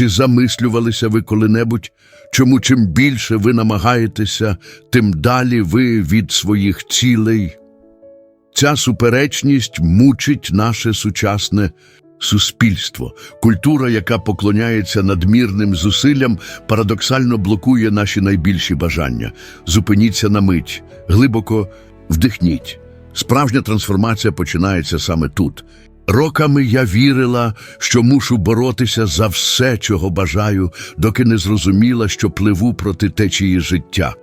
Чи замислювалися ви коли-небудь, чому чим більше ви намагаєтеся, тим далі ви від своїх цілей? Ця суперечність мучить наше сучасне суспільство. Культура, яка поклоняється надмірним зусиллям, парадоксально блокує наші найбільші бажання. Зупиніться на мить, глибоко вдихніть. Справжня трансформація починається саме тут. Роками я вірила, що мушу боротися за все, чого бажаю, доки не зрозуміла, що пливу проти течії життя.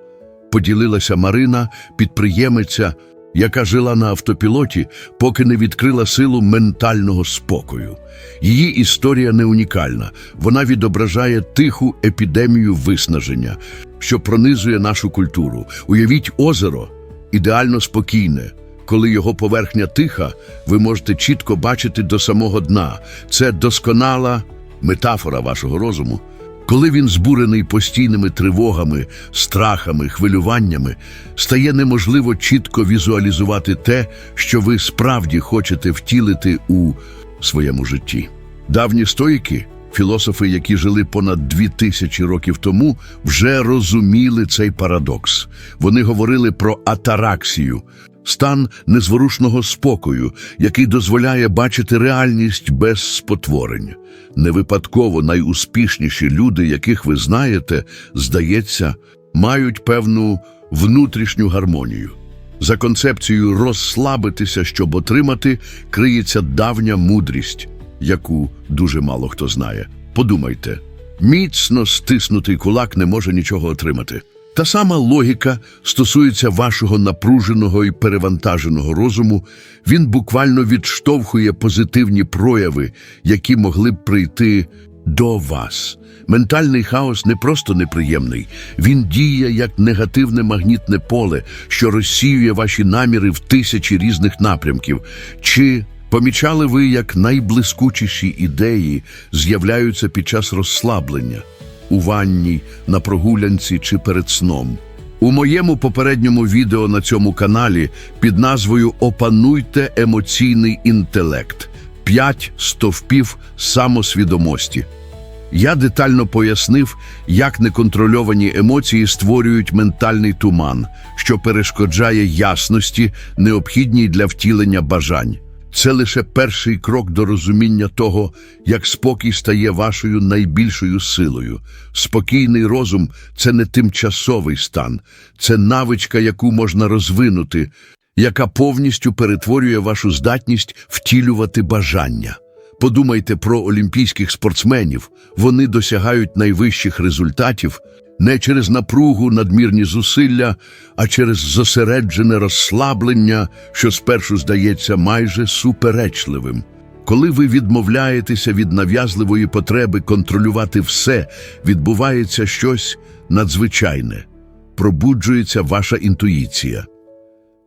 Поділилася Марина, підприємиця, яка жила на автопілоті, поки не відкрила силу ментального спокою. Її історія не унікальна. Вона відображає тиху епідемію виснаження, що пронизує нашу культуру. Уявіть озеро ідеально спокійне. Коли його поверхня тиха, ви можете чітко бачити до самого дна. Це досконала метафора вашого розуму. Коли він збурений постійними тривогами, страхами, хвилюваннями, стає неможливо чітко візуалізувати те, що ви справді хочете втілити у своєму житті. Давні стоїки, філософи, які жили понад дві тисячі років тому, вже розуміли цей парадокс. Вони говорили про атараксію, стан незворушного спокою, який дозволяє бачити реальність без спотворень. Не випадково найуспішніші люди, яких ви знаєте, здається, мають певну внутрішню гармонію. За концепцією розслабитися, щоб отримати, криється давня мудрість, яку дуже мало хто знає. Подумайте, міцно стиснутий кулак не може нічого отримати. Та сама логіка стосується вашого напруженого і перевантаженого розуму. Він буквально відштовхує позитивні прояви, які могли б прийти до вас. Ментальний хаос не просто неприємний, він діє як негативне магнітне поле, що розсіює ваші наміри в тисячі різних напрямків. Чи помічали ви, як найблискучіші ідеї з'являються під час розслаблення? У ванні, на прогулянці чи перед сном. У моєму попередньому відео на цьому каналі під назвою Опануйте емоційний інтелект. П'ять стовпів самосвідомості. Я детально пояснив, як неконтрольовані емоції створюють ментальний туман, що перешкоджає ясності, необхідній для втілення бажань. Це лише перший крок до розуміння того, як спокій стає вашою найбільшою силою. Спокійний розум це не тимчасовий стан, це навичка, яку можна розвинути, яка повністю перетворює вашу здатність втілювати бажання. Подумайте про олімпійських спортсменів. Вони досягають найвищих результатів не через напругу, надмірні зусилля, а через зосереджене розслаблення, що спершу здається майже суперечливим. Коли ви відмовляєтеся від нав'язливої потреби контролювати все, відбувається щось надзвичайне, пробуджується ваша інтуїція.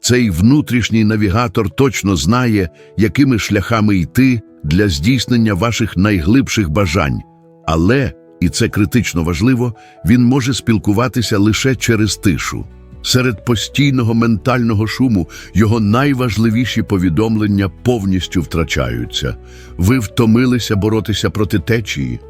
Цей внутрішній навігатор точно знає, якими шляхами йти для здійснення ваших найглибших бажань, але, і це критично важливо, він може спілкуватися лише через тишу. Серед постійного ментального шуму його найважливіші повідомлення повністю втрачаються. Ви втомилися боротися проти течії.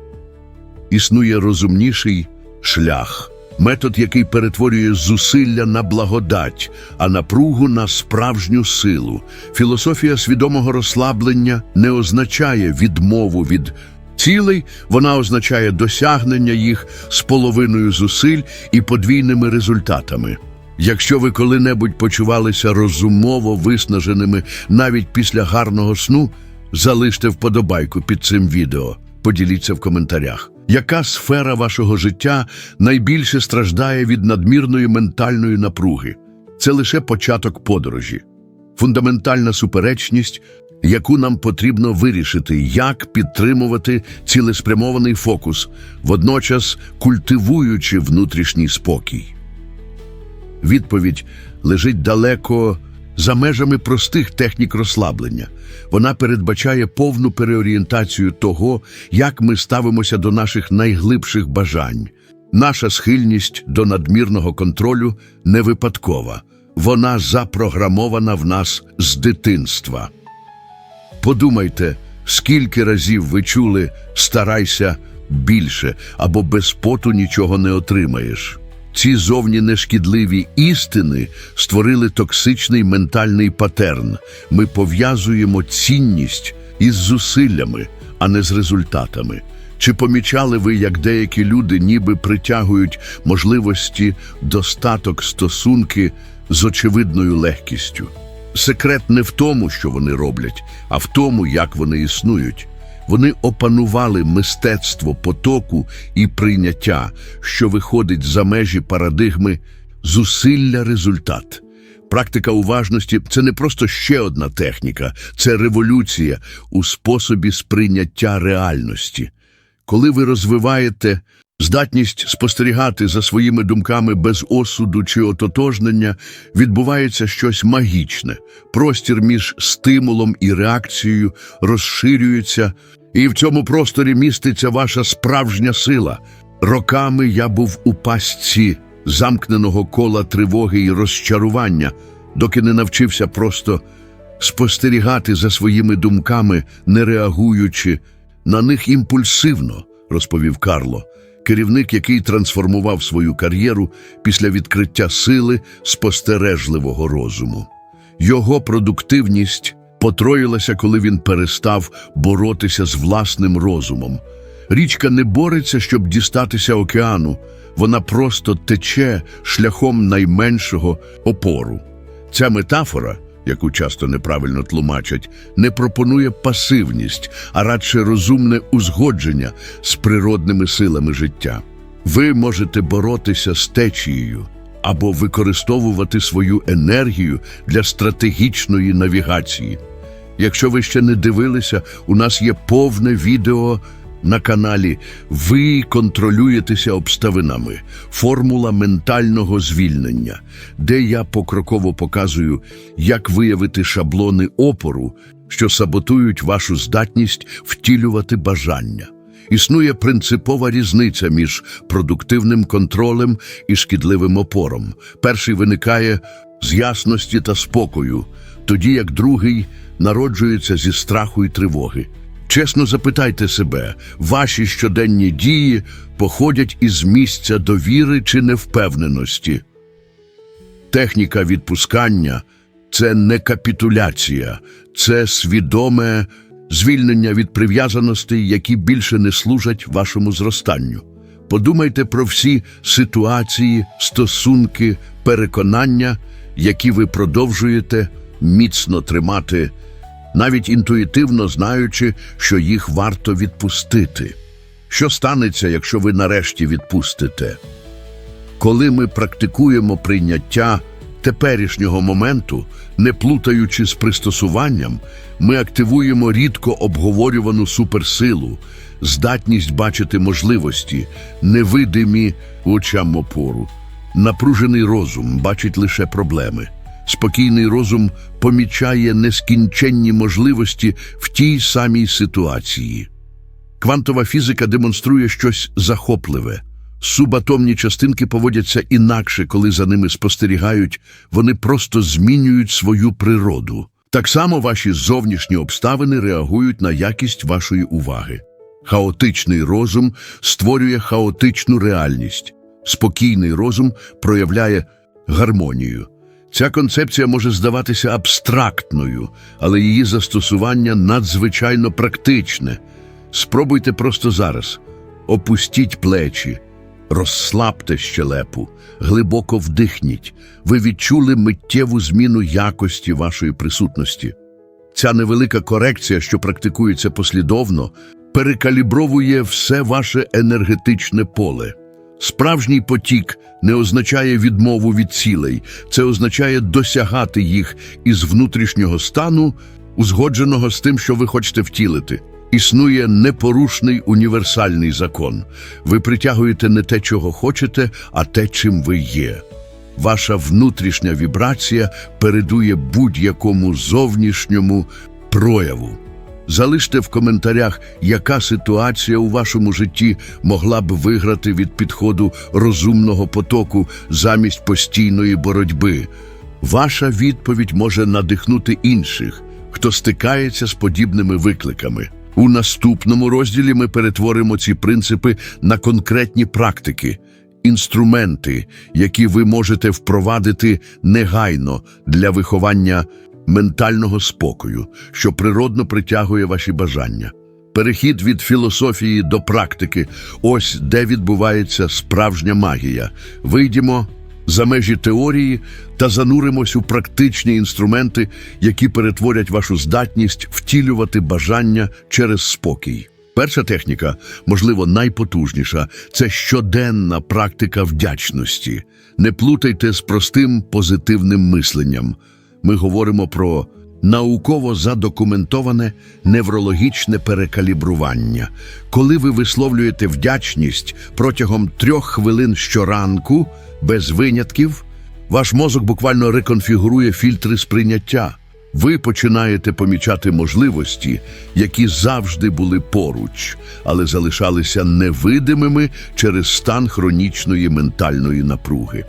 Існує розумніший шлях, метод, який перетворює зусилля на благодать, а напругу на справжню силу. Філософія свідомого розслаблення не означає відмову від цілей, вона означає досягнення їх з половиною зусиль і подвійними результатами. Якщо ви коли-небудь почувалися розумово виснаженими навіть після гарного сну, залиште вподобайку під цим відео. Поділіться в коментарях. Яка сфера вашого життя найбільше страждає від надмірної ментальної напруги? Це лише початок подорожі. Фундаментальна суперечність, яку нам потрібно вирішити, як підтримувати цілеспрямований фокус, водночас культивуючи внутрішній спокій. Відповідь лежить далеко за межами простих технік розслаблення. Вона передбачає повну переорієнтацію того, як ми ставимося до наших найглибших бажань. Наша схильність до надмірного контролю не випадкова. Вона запрограмована в нас з дитинства. Подумайте, скільки разів ви чули «старайся більше або без поту нічого не отримаєш. Ці зовні нешкідливі істини створили токсичний ментальний патерн. Ми пов'язуємо цінність із зусиллями, а не з результатами. Чи помічали ви, як деякі люди ніби притягують можливості, достаток, стосунки з очевидною легкістю? Секрет не в тому, що вони роблять, а в тому, як вони існують. Вони опанували мистецтво потоку і прийняття, що виходить за межі парадигми зусилля результат. Практика уважності це не просто ще одна техніка, це революція у способі сприйняття реальності. Коли ви розвиваєте здатність спостерігати за своїми думками без осуду чи ототожнення, відбувається щось магічне. Простір між стимулом і реакцією розширюється, і в цьому просторі міститься ваша справжня сила. Роками я був у пастці замкненого кола тривоги і розчарування, доки не навчився просто спостерігати за своїми думками, не реагуючи на них імпульсивно, розповів Карло, керівник, який трансформував свою кар'єру після відкриття сили спостережливого розуму. Його продуктивність потроїлася, коли він перестав боротися з власним розумом. Річка не бореться, щоб дістатися океану, вона просто тече шляхом найменшого опору. Ця метафора, яку часто неправильно тлумачать, не пропонує пасивність, а радше розумне узгодження з природними силами життя. Ви можете боротися з течією або використовувати свою енергію для стратегічної навігації. Якщо ви ще не дивилися, у нас є повне відео на каналі Ви контролюєтеся обставинами. Формула ментального звільнення, де я покроково показую, як виявити шаблони опору, що саботують вашу здатність втілювати бажання. Існує принципова різниця між продуктивним контролем і шкідливим опором. Перший виникає з ясності та спокою, тоді як другий народжується зі страху і тривоги. Чесно запитайте себе, ваші щоденні дії походять із місця довіри чи невпевненості. Техніка відпускання це не капітуляція, це свідоме звільнення від прив'язаностей, які більше не служать вашому зростанню. Подумайте про всі ситуації, стосунки, переконання, які ви продовжуєте міцно тримати, навіть інтуїтивно знаючи, що їх варто відпустити. Що станеться, якщо ви нарешті відпустите? Коли ми практикуємо прийняття теперішнього моменту, не плутаючи з пристосуванням, ми активуємо рідко обговорювану суперсилу, здатність бачити можливості, невидимі очам опору. Напружений розум бачить лише проблеми. Спокійний розум помічає нескінченні можливості в тій самій ситуації. Квантова фізика демонструє щось захопливе. Субатомні частинки поводяться інакше, коли за ними спостерігають, вони просто змінюють свою природу. Так само ваші зовнішні обставини реагують на якість вашої уваги. Хаотичний розум створює хаотичну реальність. Спокійний розум проявляє гармонію. Ця концепція може здаватися абстрактною, але її застосування надзвичайно практичне. Спробуйте просто зараз. Опустіть плечі, розслабте щелепу, глибоко вдихніть. Ви відчули миттєву зміну якості вашої присутності. Ця невелика корекція, що практикується послідовно, перекалібровує все ваше енергетичне поле. Справжній потік не означає відмову від цілей, це означає досягати їх із внутрішнього стану, узгодженого з тим, що ви хочете втілити. Існує непорушний універсальний закон. Ви притягуєте не те, чого хочете, а те, чим ви є. Ваша внутрішня вібрація передує будь-якому зовнішньому прояву. Залиште в коментарях, яка ситуація у вашому житті могла б виграти від підходу розумного потоку замість постійної боротьби. Ваша відповідь може надихнути інших, хто стикається з подібними викликами. У наступному розділі ми перетворимо ці принципи на конкретні практики, інструменти, які ви можете впровадити негайно для виховання ментального спокою, що природно притягує ваші бажання. Перехід від філософії до практики ось де відбувається справжня магія. Вийдімо за межі теорії та зануримось у практичні інструменти, які перетворять вашу здатність втілювати бажання через спокій. Перша техніка, можливо, найпотужніша, це щоденна практика вдячності. Не плутайте з простим позитивним мисленням. Ми говоримо про науково задокументоване неврологічне перекалібрування. Коли ви висловлюєте вдячність протягом трьох хвилин щоранку, без винятків, ваш мозок буквально реконфігурує фільтри сприйняття. Ви починаєте помічати можливості, які завжди були поруч, але залишалися невидимими через стан хронічної ментальної напруги.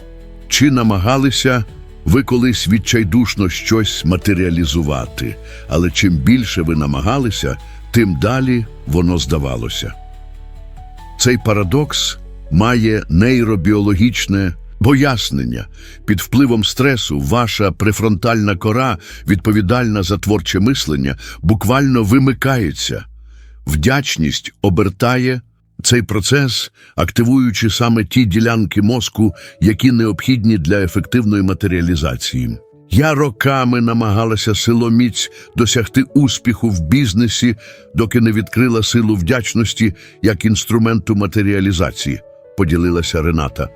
Чи намагалися ви колись відчайдушно щось матеріалізувати, але чим більше ви намагалися, тим далі воно здавалося. Цей парадокс має нейробіологічне пояснення. Під впливом стресу ваша префронтальна кора, відповідальна за творче мислення, буквально вимикається. Вдячність обертає цей процес, активуючи саме ті ділянки мозку, які необхідні для ефективної матеріалізації. Я роками намагалася силоміць досягти успіху в бізнесі, доки не відкрила силу вдячності як інструменту матеріалізації, поділилася Рената.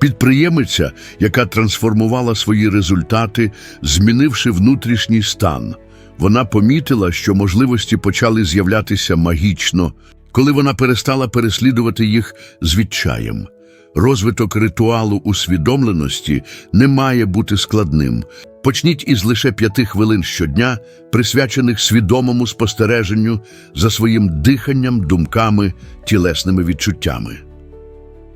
Підприємиця, яка трансформувала свої результати, змінивши внутрішній стан. Вона помітила, що можливості почали з'являтися магічно, коли вона перестала переслідувати їх з відчаєм. Розвиток ритуалу усвідомленості не має бути складним. Почніть із лише п'яти хвилин щодня, присвячених свідомому спостереженню за своїм диханням, думками, тілесними відчуттями.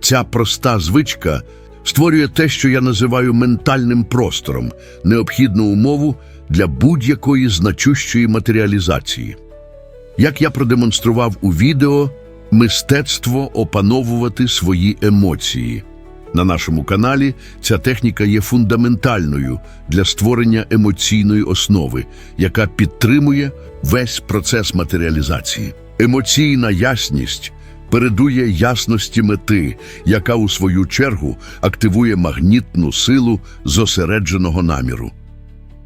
Ця проста звичка створює те, що я називаю ментальним простором, необхідну умову для будь-якої значущої матеріалізації. Як я продемонстрував у відео, мистецтво опановувати свої емоції. На нашому каналі ця техніка є фундаментальною для створення емоційної основи, яка підтримує весь процес матеріалізації. Емоційна ясність передує ясності мети, яка у свою чергу активує магнітну силу зосередженого наміру.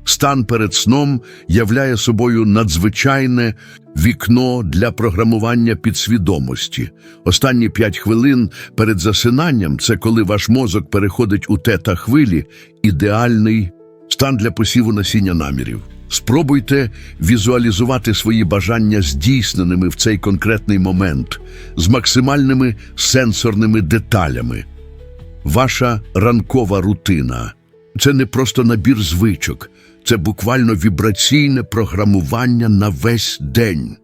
Стан перед сном являє собою надзвичайне вікно для програмування підсвідомості. Останні п'ять хвилин перед засинанням це коли ваш мозок переходить у тета хвилі, ідеальний стан для посіву насіння намірів. Спробуйте візуалізувати свої бажання здійсненими в цей конкретний момент з максимальними сенсорними деталями. Ваша ранкова рутина це не просто набір звичок, це буквально вібраційне програмування на весь день.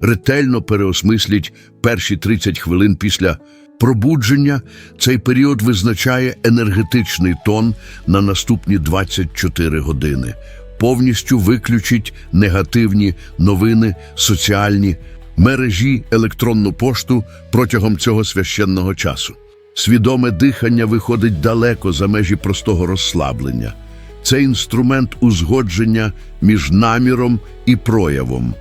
Ретельно переосмисліть перші 30 хвилин після пробудження. Цей період визначає енергетичний тон на наступні 24 години. Повністю виключіть негативні новини, соціальні мережі, електронну пошту протягом цього священного часу. Свідоме дихання виходить далеко за межі простого розслаблення. Це інструмент узгодження між наміром і проявом.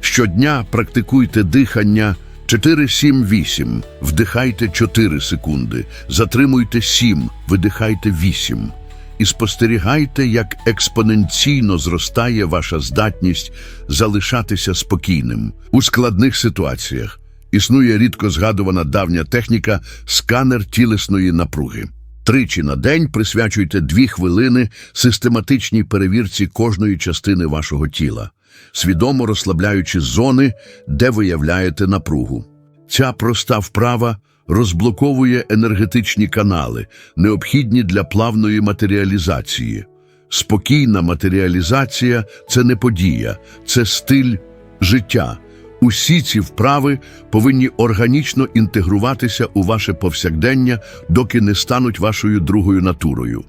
Щодня практикуйте дихання 4-7-8, вдихайте 4 секунди, затримуйте 7, видихайте 8. І спостерігайте, як експоненційно зростає ваша здатність залишатися спокійним у складних ситуаціях. Існує рідко згадувана давня техніка сканер тілесної напруги. Тричі на день присвячуйте дві хвилини систематичній перевірці кожної частини вашого тіла, свідомо розслабляючи зони, де виявляєте напругу. Ця проста вправа розблоковує енергетичні канали, необхідні для плавної матеріалізації. Спокійна матеріалізація це не подія, це стиль життя. Усі ці вправи повинні органічно інтегруватися у ваше повсякдення, доки не стануть вашою другою натурою.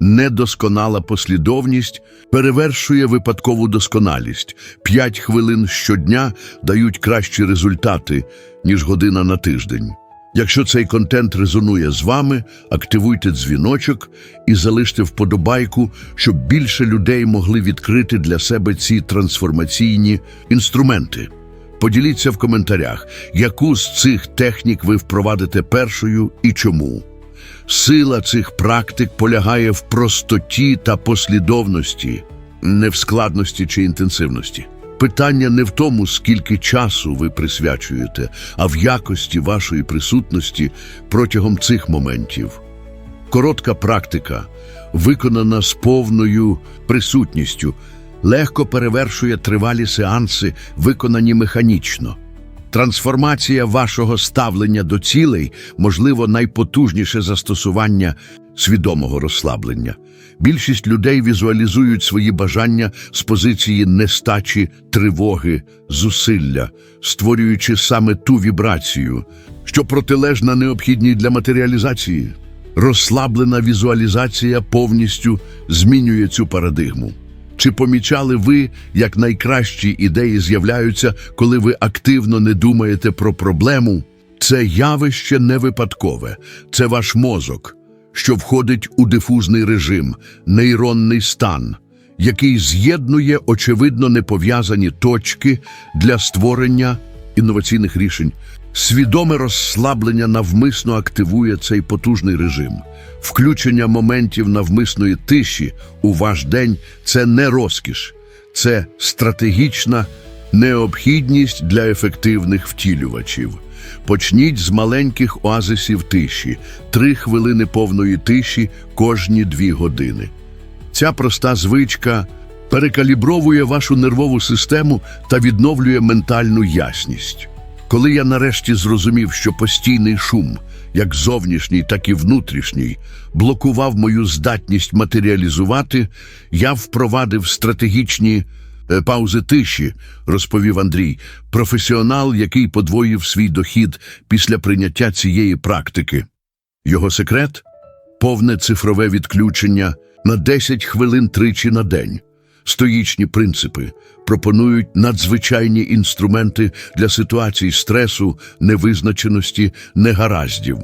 недосконала послідовність перевершує випадкову досконалість. П'ять хвилин щодня дають кращі результати, ніж година на тиждень. Якщо цей контент резонує з вами, активуйте дзвіночок і залиште вподобайку, щоб більше людей могли відкрити для себе ці трансформаційні інструменти. Поділіться в коментарях, яку з цих технік ви впровадите першою і чому. Сила цих практик полягає в простоті та послідовності, не в складності чи інтенсивності. Питання не в тому, скільки часу ви присвячуєте, а в якості вашої присутності протягом цих моментів. Коротка практика, виконана з повною присутністю, легко перевершує тривалі сеанси, виконані механічно. Трансформація вашого ставлення до цілей можливо найпотужніше застосування свідомого розслаблення. Більшість людей візуалізують свої бажання з позиції нестачі, тривоги, зусилля, створюючи саме ту вібрацію, що протилежна необхідній для матеріалізації. Розслаблена візуалізація повністю змінює цю парадигму. Чи помічали ви, як найкращі ідеї з'являються, коли ви активно не думаєте про проблему? Це явище не випадкове, це ваш мозок, що входить у дифузний режим, нейронний стан, який з'єднує очевидно непов'язані точки для створення інноваційних рішень. Свідоме розслаблення навмисно активує цей потужний режим. Включення моментів навмисної тиші у ваш день це не розкіш, це стратегічна необхідність для ефективних втілювачів. Почніть з маленьких оазисів тиші, три хвилини повної тиші кожні дві години. Ця проста звичка перекалібровує вашу нервову систему та відновлює ментальну ясність. Коли я нарешті зрозумів, що постійний шум, як зовнішній, так і внутрішній, блокував мою здатність матеріалізувати, я впровадив стратегічні е, паузи тиші, розповів Андрій, професіонал, який подвоїв свій дохід після прийняття цієї практики. Його секрет повне цифрове відключення на 10 хвилин тричі на день. Стоїчні принципи пропонують надзвичайні інструменти для ситуацій стресу, невизначеності, негараздів.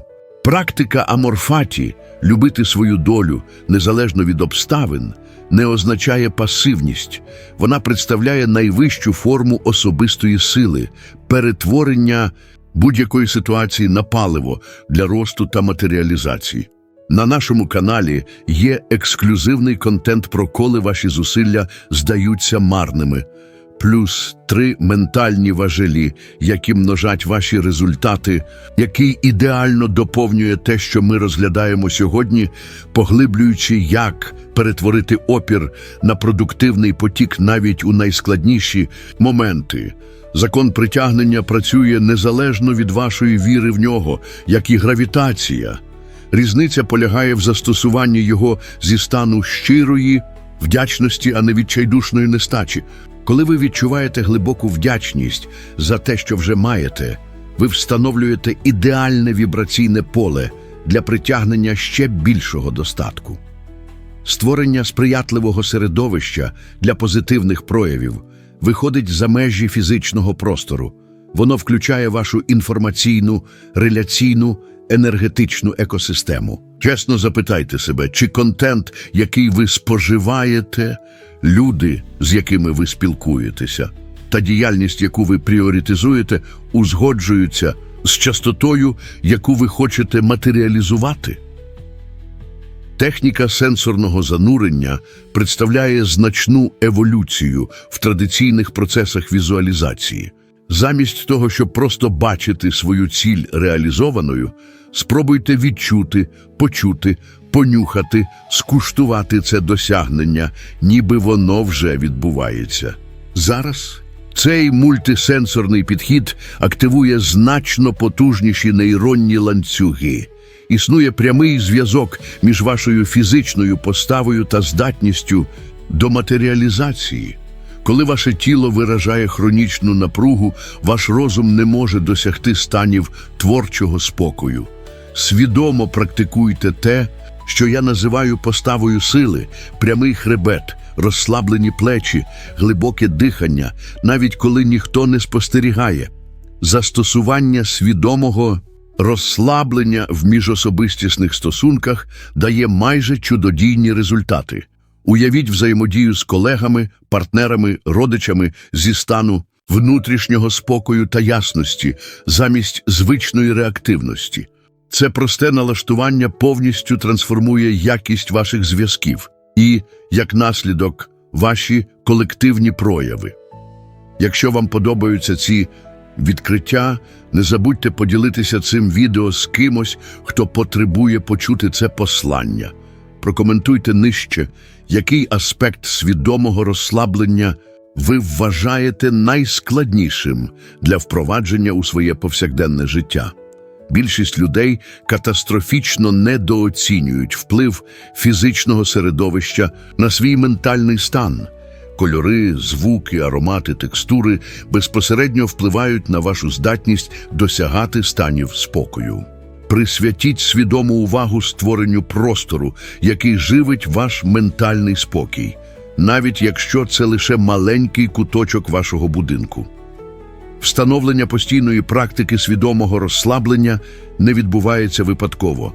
Практика аморфаті любити свою долю незалежно від обставин не означає пасивність. Вона представляє найвищу форму особистої сили, перетворення будь-якої ситуації на паливо для росту та матеріалізації. На нашому каналі є ексклюзивний контент про коли ваші зусилля здаються марними, плюс три ментальні важелі, які множать ваші результати, який ідеально доповнює те, що ми розглядаємо сьогодні, поглиблюючи, як перетворити опір на продуктивний потік навіть у найскладніші моменти. Закон притягнення працює незалежно від вашої віри в нього, як і гравітація. Різниця полягає в застосуванні його зі стану щирої вдячності, а не відчайдушної нестачі. Коли ви відчуваєте глибоку вдячність за те, що вже маєте, ви встановлюєте ідеальне вібраційне поле для притягнення ще більшого достатку. Створення сприятливого середовища для позитивних проявів виходить за межі фізичного простору. Воно включає вашу інформаційну, реляційну, енергетичну екосистему. Чесно запитайте себе, чи контент, який ви споживаєте, люди, з якими ви спілкуєтеся, та діяльність, яку ви пріоритизуєте, узгоджуються з частотою, яку ви хочете матеріалізувати. Техніка сенсорного занурення представляє значну еволюцію в традиційних процесах візуалізації. Замість того, щоб просто бачити свою ціль реалізованою, спробуйте відчути, почути, понюхати, скуштувати це досягнення, ніби воно вже відбувається. Зараз цей мультисенсорний підхід активує значно потужніші нейронні ланцюги. Існує прямий зв'язок між вашою фізичною поставою та здатністю до матеріалізації. Коли ваше тіло виражає хронічну напругу, ваш розум не може досягти станів творчого спокою. Свідомо практикуйте те, що я називаю поставою сили, прямий хребет, розслаблені плечі, глибоке дихання, навіть коли ніхто не спостерігає, застосування свідомого розслаблення в міжособистісних стосунках дає майже чудодійні результати. Уявіть взаємодію з колегами, партнерами, родичами зі стану внутрішнього спокою та ясності замість звичної реактивності. Це просте налаштування повністю трансформує якість ваших зв'язків і, як наслідок, ваші колективні прояви. Якщо вам подобаються ці відкриття, не забудьте поділитися цим відео з кимось, хто потребує почути це послання. Прокоментуйте нижче, який аспект свідомого розслаблення ви вважаєте найскладнішим для впровадження у своє повсякденне життя. Більшість людей катастрофічно недооцінюють вплив фізичного середовища на свій ментальний стан. Кольори, звуки, аромати, текстури безпосередньо впливають на вашу здатність досягати станів спокою. Присвятіть свідому увагу створенню простору, який живить ваш ментальний спокій, навіть якщо це лише маленький куточок вашого будинку. Встановлення постійної практики свідомого розслаблення не відбувається випадково.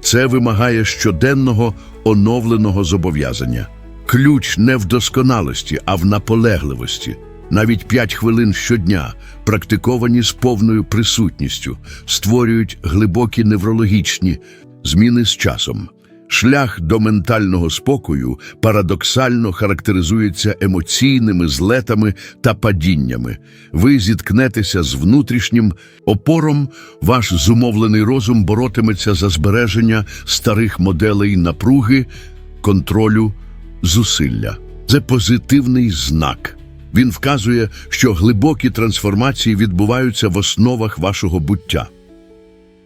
Це вимагає щоденного оновленого зобов'язання. Ключ не в досконалості, а в наполегливості. Навіть п'ять хвилин щодня, практиковані з повною присутністю, створюють глибокі неврологічні зміни з часом. Шлях до ментального спокою парадоксально характеризується емоційними злетами та падіннями. Ви зіткнетеся з внутрішнім опором, ваш зумовлений розум боротиметься за збереження старих моделей напруги, контролю, зусилля. Це позитивний знак. Він вказує, що глибокі трансформації відбуваються в основах вашого буття.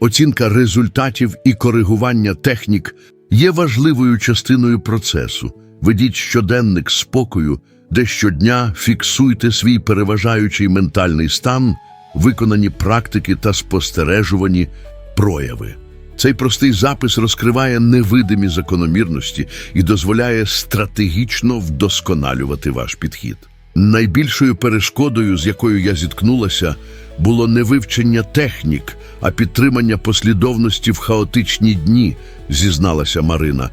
Оцінка результатів і коригування технік є важливою частиною процесу. Ведіть щоденник спокою, де щодня фіксуйте свій переважаючий ментальний стан, виконані практики та спостережувані прояви. Цей простий запис розкриває невидимі закономірності і дозволяє стратегічно вдосконалювати ваш підхід. Найбільшою перешкодою, з якою я зіткнулася, було не вивчення технік, а підтримання послідовності в хаотичні дні, зізналася Марина,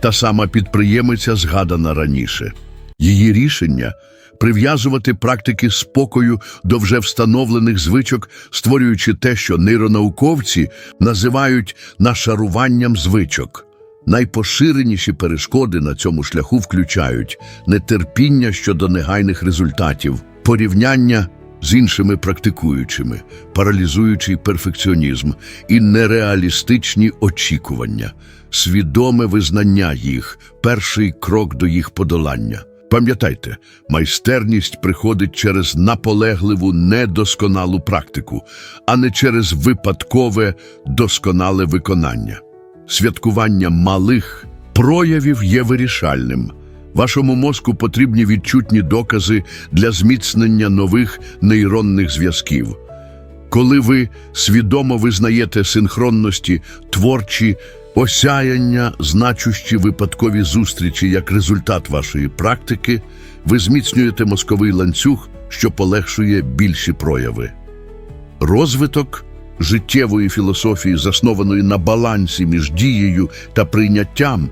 та сама підприємиця згадана раніше. Її рішення прив'язувати практики спокою до вже встановлених звичок, створюючи те, що нейронауковці називають нашаруванням звичок. Найпоширеніші перешкоди на цьому шляху включають нетерпіння щодо негайних результатів, порівняння з іншими практикуючими, паралізуючий перфекціонізм і нереалістичні очікування, свідоме визнання їх, перший крок до їх подолання. Пам'ятайте, майстерність приходить через наполегливу, недосконалу практику, а не через випадкове досконале виконання. Святкування малих проявів є вирішальним. Вашому мозку потрібні відчутні докази для зміцнення нових нейронних зв'язків. Коли ви свідомо визнаєте синхронності, творчі осяяння, значущі випадкові зустрічі як результат вашої практики, ви зміцнюєте мозковий ланцюг, що полегшує більші прояви. Розвиток життєвої філософії, заснованої на балансі між дією та прийняттям,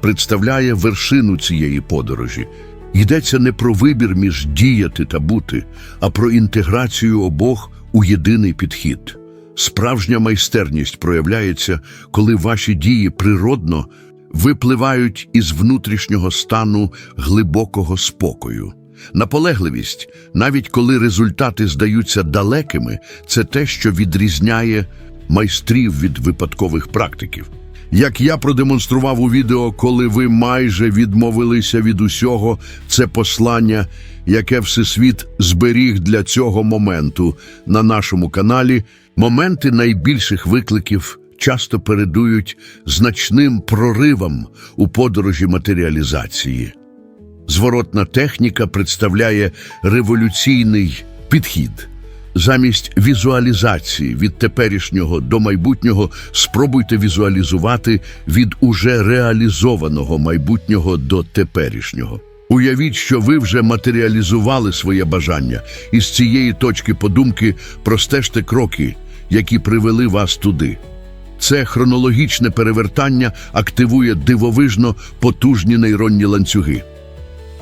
представляє вершину цієї подорожі. Йдеться не про вибір між діяти та бути, а про інтеграцію обох у єдиний підхід. Справжня майстерність проявляється, коли ваші дії природно випливають із внутрішнього стану глибокого спокою. Наполегливість, навіть коли результати здаються далекими, це те, що відрізняє майстрів від випадкових практиків. Як я продемонстрував у відео, коли ви майже відмовилися від усього, це послання, яке Всесвіт зберіг для цього моменту на нашому каналі, моменти найбільших викликів часто передують значним проривам у подорожі матеріалізації. Зворотна техніка представляє революційний підхід. Замість візуалізації від теперішнього до майбутнього спробуйте візуалізувати від уже реалізованого майбутнього до теперішнього. Уявіть, що ви вже матеріалізували своє бажання, і з цієї точки подумки простежте кроки, які привели вас туди. Це хронологічне перевертання активує дивовижно потужні нейронні ланцюги.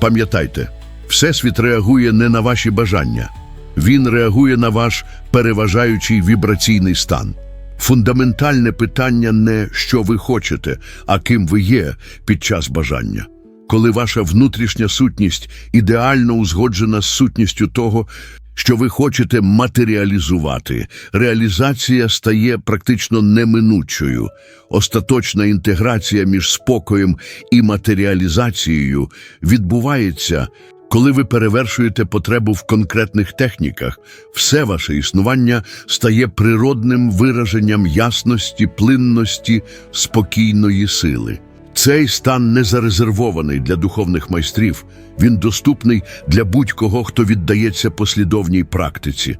Пам'ятайте, Всесвіт реагує не на ваші бажання, він реагує на ваш переважаючий вібраційний стан. Фундаментальне питання не що ви хочете, а ким ви є під час бажання. Коли ваша внутрішня сутність ідеально узгоджена з сутністю того, що ви хочете матеріалізувати, реалізація стає практично неминучою. Остаточна інтеграція між спокоєм і матеріалізацією відбувається, коли ви перевершуєте потребу в конкретних техніках, все ваше існування стає природним вираженням ясності, плинності, спокійної сили. Цей стан не зарезервований для духовних майстрів, він доступний для будь-кого, хто віддається послідовній практиці.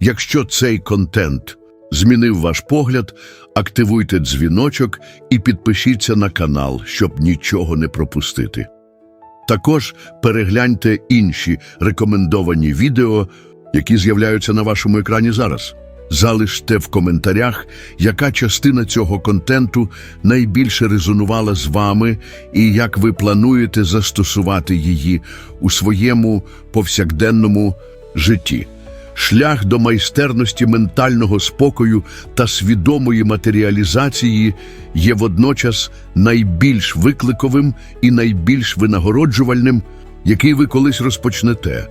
Якщо цей контент змінив ваш погляд, активуйте дзвіночок і підпишіться на канал, щоб нічого не пропустити. Також перегляньте інші рекомендовані відео, які з'являються на вашому екрані зараз. Залиште в коментарях, яка частина цього контенту найбільше резонувала з вами і як ви плануєте застосувати її у своєму повсякденному житті. Шлях до майстерності ментального спокою та свідомої матеріалізації є водночас найбільш викликовим і найбільш винагороджувальним, який ви колись розпочнете.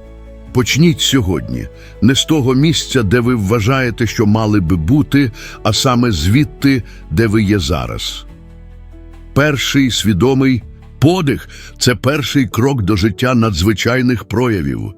Почніть сьогодні, не з того місця, де ви вважаєте, що мали би бути, а саме звідти, де ви є зараз. Перший свідомий подих це перший крок до життя надзвичайних проявів.